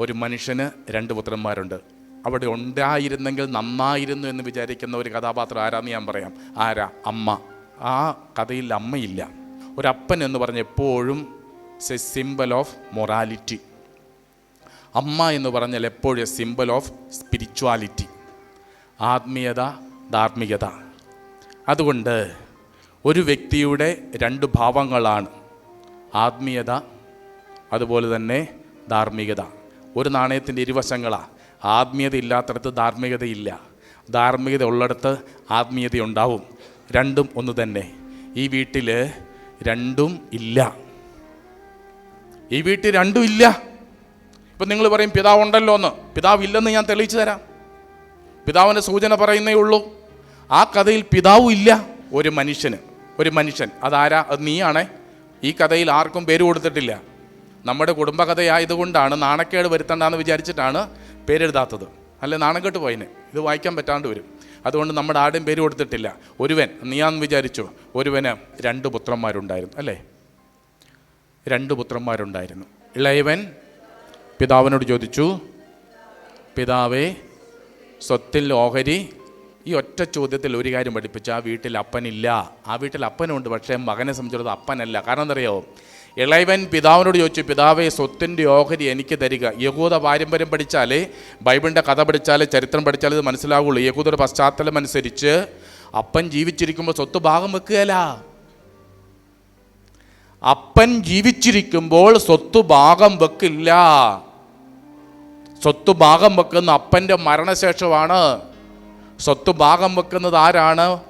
ഒരു മനുഷ്യന് രണ്ട് പുത്രന്മാരുണ്ട്. അവിടെ ഉണ്ടായിരുന്നെങ്കിൽ നന്നായിരുന്നു എന്ന് വിചാരിക്കുന്ന ഒരു കഥാപാത്രം ആരാന്ന് ഞാൻ പറയാം. ആരാ? അമ്മ. ആ കഥയിൽ അമ്മയില്ല. ഒരപ്പൻ എന്ന് പറഞ്ഞ എപ്പോഴും എ സിമ്പൽ ഓഫ് മൊറാലിറ്റി അമ്മ എന്ന് പറഞ്ഞാൽ എപ്പോഴും സിമ്പൽ ഓഫ് സ്പിരിച്വാലിറ്റി ആത്മീയത ധാർമ്മികത. അതുകൊണ്ട് ഒരു വ്യക്തിയുടെ രണ്ട് ഭാവങ്ങളാണ്. ആത്മീയത അതുപോലെ തന്നെ ധാർമ്മികത. ഒരു നാണയത്തിന്റെ ഇരുവശങ്ങളാണ് ആത്മീയത ഇല്ലാത്തടത്ത് ധാർമ്മികതയില്ല. ധാർമ്മികത ഉള്ളിടത്ത് ആത്മീയത ഉണ്ടാവും. രണ്ടും ഒന്ന് തന്നെ. ഈ വീട്ടിൽ രണ്ടും ഇല്ല. ഈ വീട്ടിൽ രണ്ടും ഇല്ല. ഇപ്പം നിങ്ങൾ പറയും പിതാവ് ഉണ്ടല്ലോ എന്ന് പിതാവ് ഇല്ലെന്ന് ഞാൻ തെളിയിച്ചു തരാം. പിതാവിന്റെ സൂചന പറയുന്നേ ഉള്ളൂ. ആ കഥയിൽ പിതാവും ഇല്ല. ഒരു മനുഷ്യന് ഒരു മനുഷ്യൻ. അതാരാ? അത് നീയാണേ. ഈ കഥയിൽ ആർക്കും പേര് കൊടുത്തിട്ടില്ല. നമ്മുടെ കുടുംബകഥയായതുകൊണ്ടാണ് നാണക്കേട് വരുത്തണ്ടെന്ന് വിചാരിച്ചിട്ടാണ് പേരെഴുതാത്തത്. അല്ലെ നാണം കെട്ട് പോയിന്. ഇത് വായിക്കാൻ പറ്റാണ്ട് വരും. അതുകൊണ്ട് നമ്മുടെ ആരുടെയും പേര് കൊടുത്തിട്ടില്ല. ഒരുവൻ നീയാന്ന് വിചാരിച്ചു ഒരുവന് രണ്ട് പുത്രന്മാരുണ്ടായിരുന്നു അല്ലേ? രണ്ട് പുത്രന്മാരുണ്ടായിരുന്നു. ഇളയവൻ പിതാവിനോട് ചോദിച്ചു പിതാവേ സ്വത്തിൽ ഓഹരി ഈ ഒറ്റ ചോദ്യത്തിൽ ഒരു കാര്യം പഠിപ്പിച്ചു ആ വീട്ടിൽ അപ്പനില്ല. ആ വീട്ടിൽ അപ്പനുണ്ട് പക്ഷേ മകനെ സംബന്ധിച്ചിടത്തോളം അപ്പനല്ല. കാരണം എന്തറിയോ ഇളയവൻ പിതാവിനോട് ചോദിച്ചു പിതാവെ സ്വത്തിന്റെ ഓഹരി എനിക്ക് തരിക. യഹൂദ പാരമ്പര്യം പഠിച്ചാലേ ബൈബിളിന്റെ കഥ പഠിച്ചാലേ ചരിത്രം പഠിച്ചാലേ ഇത് മനസ്സിലാവുള്ളൂ. യഹൂദയുടെ പശ്ചാത്തലം അനുസരിച്ച് അപ്പൻ ജീവിച്ചിരിക്കുമ്പോൾ സ്വത്ത് ഭാഗം വെക്കുകയല്ല. അപ്പൻ ജീവിച്ചിരിക്കുമ്പോൾ സ്വത്ത് ഭാഗം വെക്കില്ല. സ്വത്ത് ഭാഗം വെക്കുന്ന അപ്പന്റെ മരണശേഷമാണ്. സ്വത്ത് ഭാഗം വെക്കുന്നത് ആരാണ്?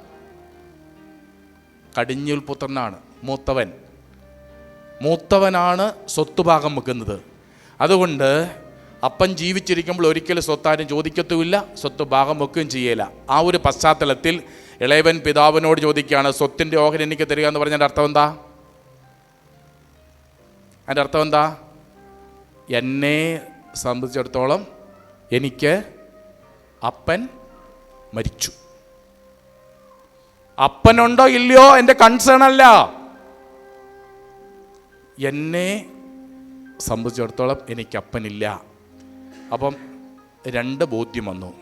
കടിഞ്ഞൂൽ പുത്രനാണ് മൂത്തവൻ. മൂത്തവനാണ് സ്വത്ത് ഭാഗം വെക്കുന്നത്. അതുകൊണ്ട് അപ്പൻ ജീവിച്ചിരിക്കുമ്പോൾ ഒരിക്കലും സ്വത്താരും ചോദിക്കത്തുമില്ല സ്വത്ത് ഭാഗം വെക്കുകയും ചെയ്യില്ല ആ ഒരു പശ്ചാത്തലത്തിൽ ഇളയവൻ പിതാവിനോട് ചോദിക്കുകയാണ് സ്വത്തിന്റെ ഓഹരി എനിക്ക് തരിക എന്ന് പറഞ്ഞതിന്റെ അർത്ഥം എന്താ? അതിന്റെ അർത്ഥം എന്താ? എന്നെ സംബന്ധിച്ചിടത്തോളം എനിക്ക് അപ്പൻ മരിച്ചു. അപ്പനുണ്ടോ ഇല്ലയോ? എന്റെ കൺസേൺ അല്ല. എന്നെ സംബന്ധിച്ചിടത്തോളം എനിക്ക് അപ്പനില്ല. അപ്പം രണ്ട് ബോധ്യം വന്നു.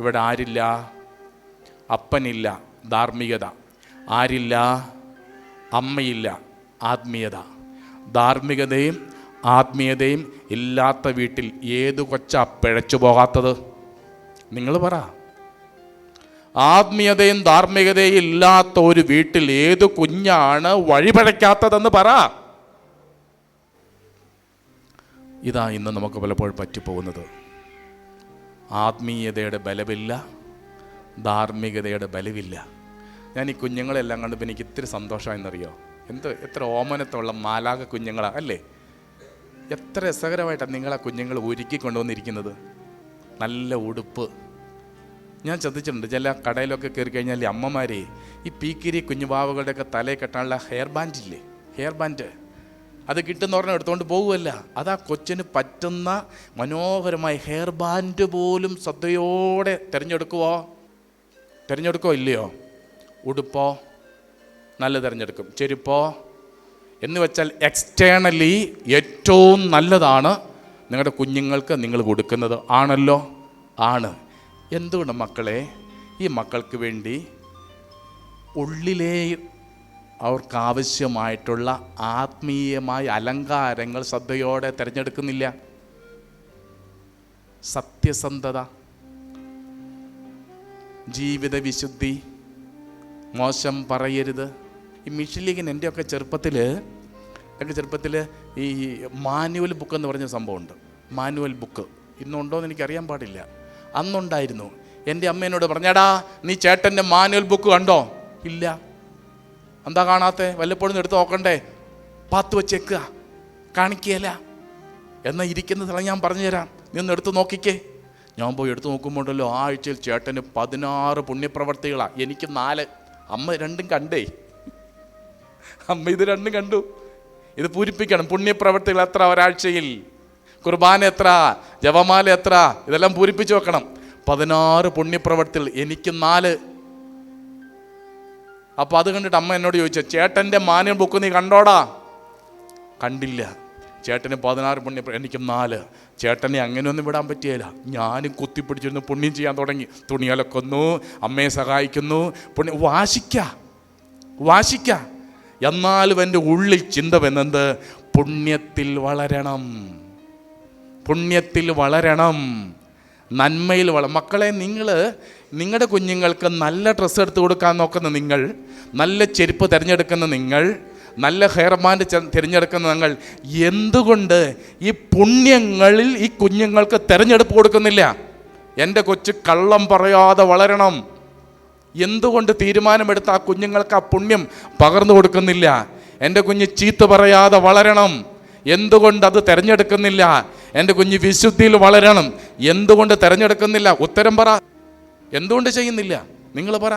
ഇവിടെ ആരില്ല? അപ്പനില്ല ധാർമ്മികത. ആരില്ല? അമ്മയില്ല ആത്മീയത. ധാർമ്മികതയും ആത്മീയതയും ഇല്ലാത്ത വീട്ടിൽ ഏത് കൊച്ചാ പിഴച്ചു പോകാത്തത്? നിങ്ങൾ പറ. ആത്മീയതയും ധാർമ്മികതയും ഇല്ലാത്ത ഒരു വീട്ടിൽ ഏത് കുഞ്ഞാണ് വഴിപഴയ്ക്കാത്തതെന്ന് പറ. ഇതാ ഇന്ന് നമുക്ക് പലപ്പോഴും പറ്റിപ്പോകുന്നത്. ആത്മീയതയുടെ ബലമില്ല ധാർമ്മികതയുടെ ബലമില്ല ഞാൻ ഈ കുഞ്ഞുങ്ങളെല്ലാം കണ്ടപ്പോൾ എനിക്ക് ഇത്തിരി സന്തോഷമായെന്നറിയോ? എന്ത് എത്ര ഓമനത്തുള്ള മാലാക കുഞ്ഞുങ്ങളാ അല്ലേ? എത്ര രസകരമായിട്ടാണ് നിങ്ങളെ കുഞ്ഞുങ്ങൾ ഒരുക്കി കൊണ്ടുവന്നിരിക്കുന്നത്. നല്ല ഉടുപ്പ്. ഞാൻ ശ്രദ്ധിച്ചിട്ടുണ്ട് ചില കടയിലൊക്കെ കയറി കഴിഞ്ഞാൽ അമ്മമാരെ ഈ പീക്കിരി കുഞ്ഞുപാവകളുടെയൊക്കെ തലയിൽ കെട്ടാനുള്ള ഹെയർ ബാൻഡ് ഇല്ലേ? Hair band. അത് കിട്ടുന്ന പറഞ്ഞാൽ എടുത്തുകൊണ്ട് പോകുമല്ല അത് ആ കൊച്ചിന് പറ്റുന്ന മനോഹരമായ ഹെയർ ബാൻഡ് പോലും ശ്രദ്ധയോടെ തിരഞ്ഞെടുക്കുവോ? തിരഞ്ഞെടുക്കോ ഇല്ലയോ? ഉടുപ്പോ? നല്ല തിരഞ്ഞെടുക്കും. ചെരുപ്പോ? എന്ന് വെച്ചാൽ എക്സ്റ്റേണലി ഏറ്റവും നല്ലതാണ് നിങ്ങളുടെ കുഞ്ഞുങ്ങൾക്ക് നിങ്ങൾ കൊടുക്കുന്നത്. ആണല്ലോ? ആണ്. എന്തുകൊണ്ട് മക്കളെ? ഈ മക്കൾക്ക് വേണ്ടി ഉള്ളിലേ അവർക്ക് ആവശ്യമായിട്ടുള്ള ആത്മീയമായ അലങ്കാരങ്ങൾ ശ്രദ്ധയോടെ തിരഞ്ഞെടുക്കുന്നില്ല. സത്യസന്ധത ജീവിത വിശുദ്ധി മോശം പറയരുത്. ഈ മിഷിലിഗൻ എന്റെയൊക്കെ ചെറുപ്പത്തിൽ എന്റെ ചെറുപ്പത്തിൽ ഈ മാനുവൽ ബുക്ക് എന്ന് പറഞ്ഞ സംഭവമുണ്ട്. Manual book. ഇന്നുണ്ടോ എന്ന് എനിക്കറിയാൻ പാടില്ല. അന്നുണ്ടായിരുന്നു. എന്റെ അമ്മ എന്നോട് പറഞ്ഞാടാ നീ ചേട്ടന്റെ മാനുവൽ ബുക്ക് കണ്ടോ? ഇല്ല. എന്താ കാണാത്തെ? വല്ലപ്പോഴും എടുത്ത് നോക്കണ്ടേ? പാത്ത് വെച്ചേക്കുക കാണിക്കുകയല്ല. എന്നാൽ ഇരിക്കുന്ന സ്ഥലം ഞാൻ പറഞ്ഞു തരാം. ഒന്ന് എടുത്ത് നോക്കിക്കേ. ഞാൻ പോയി എടുത്ത് നോക്കുമ്പോണ്ടല്ലോ ആ ആഴ്ചയിൽ ചേട്ടന് പതിനാറ് പുണ്യപ്രവർത്തികളാണ് എനിക്ക് നാല്. അമ്മ രണ്ടും കണ്ടേ. അമ്മ ഇത് രണ്ടും കണ്ടു. ഇത് പൂരിപ്പിക്കണം. പുണ്യപ്രവർത്തികൾ എത്ര ഒരാഴ്ചയിൽ? കുർബാന എത്ര? ജപമാല എത്ര? ഇതെല്ലാം പൂരിപ്പിച്ച് വെക്കണം. പതിനാറ് പുണ്യപ്രവർത്തികൾ. എനിക്ക് നാല്. അപ്പോൾ അത് കണ്ടിട്ട് അമ്മ എന്നോട് ചോദിച്ചു ചേട്ടന്റെ മാന്യം ബുക്ക് നീ കണ്ടോടാ? കണ്ടില്ല. ചേട്ടന് പതിനാറ് പുണ്യം എനിക്ക് നാല്. ചേട്ടനെ അങ്ങനെയൊന്നും വിടാൻ പറ്റിയല്ല ഞാനും കുത്തിപ്പിടിച്ചിരുന്നു പുണ്യം ചെയ്യാൻ തുടങ്ങി. തുണിയലക്കുന്നു അമ്മയെ സഹായിക്കുന്നു. പുണ്യം വാശിക്ക. വാശിക്ക. എന്നാലും എന്റെ ഉള്ളിൽ ചിന്ത വന്നത് പുണ്യത്തിൽ വളരണം. പുണ്യത്തിൽ വളരണം. നന്മയിൽ വള മക്കളെ നിങ്ങൾ നിങ്ങളുടെ കുഞ്ഞുങ്ങൾക്ക് നല്ല ഡ്രസ്സ് എടുത്ത് കൊടുക്കാൻ നോക്കുന്ന നിങ്ങൾ നല്ല ചെരുപ്പ് തിരഞ്ഞെടുക്കുന്ന നിങ്ങൾ നല്ല ഹെയർബാൻഡ് തിരഞ്ഞെടുക്കുന്ന നിങ്ങൾ എന്തുകൊണ്ട് ഈ പുണ്യങ്ങളിൽ ഈ കുഞ്ഞുങ്ങൾക്ക് തിരഞ്ഞെടുപ്പ് കൊടുക്കുന്നില്ല? എന്റെ കൊച്ചു കള്ളം പറയാതെ വളരണം. എന്തുകൊണ്ട് തീരുമാനമെടുത്ത് ആ കുഞ്ഞുങ്ങൾക്ക് ആ പുണ്യം പകർന്നു കൊടുക്കുന്നില്ല? എന്റെ കുഞ്ഞ് ചീത്ത പറയാതെ വളരണം. എന്തുകൊണ്ട് അത് തിരഞ്ഞെടുക്കുന്നില്ല? എന്റെ കുഞ്ഞ് വിശുദ്ധിയിൽ വളരണം. എന്തുകൊണ്ട് തിരഞ്ഞെടുക്കുന്നില്ല? ഉത്തരം പറ. എന്തുകൊണ്ട് ചെയ്യുന്നില്ല? നിങ്ങൾ പറ.